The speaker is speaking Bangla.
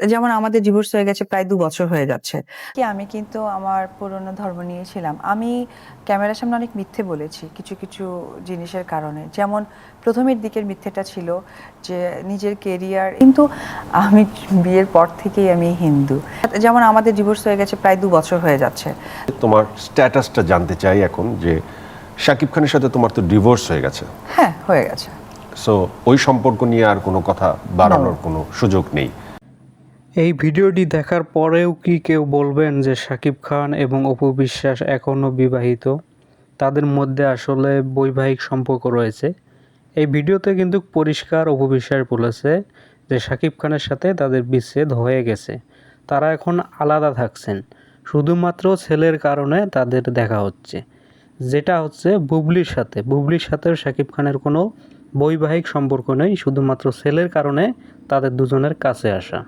যেমন আমাদের ডিভোর্স হয়ে গেছে প্রায় দু বছর হয়ে যাচ্ছে। কি আমি কিন্তু আমার পুরনো ধর্ম নিয়েছিলাম আমি ক্যামেরার সামনে অনেক মিথ্যে বলেছি কিছু কিছু জিনিসের কারণে। যেমন প্রথমের দিকের মিথ্যেটা ছিল যে নিজের কেরিয়ার কিন্তু আমি বিয়ের পর থেকেই আমি হিন্দু। যেমন আমাদের ডিভোর্স হয়ে গেছে প্রায় দু বছর হয়ে যাচ্ছে। তোমার স্ট্যাটাসটা জানতে চাই এখন যে শাকিব খানের সাথে তোমার তো ডিভোর্স হয়ে গেছে। হ্যাঁ হয়ে গেছে। সো ওই সম্পর্ক নিয়ে আর কোনো কথা বাড়ানোর কোনো সুযোগ নেই। এই ভিডিওটি দেখার পরেও কি কেউ বলবেন যে শাকিব খান এবং অপু বিশ্বাস এখনও বিবাহিত? তাদের মধ্যে আসলে বৈবাহিক সম্পর্ক রয়েছে। এই ভিডিওতে কিন্তু পরিষ্কার অপু বিশ্বাস বলেছে যে শাকিব খানের সাথে তাদের বিচ্ছেদ হয়ে গেছে। তারা এখন আলাদা থাকছেন। শুধুমাত্র ছেলের কারণে তাদের দেখা হচ্ছে। যেটা হচ্ছে বুবলির সাথে। বুবলির সাথে শাকিব খানের কোনো বৈবাহিক সম্পর্ক নেই। শুধুমাত্র ছেলের কারণে তাদের দুজনের কাছে আসা।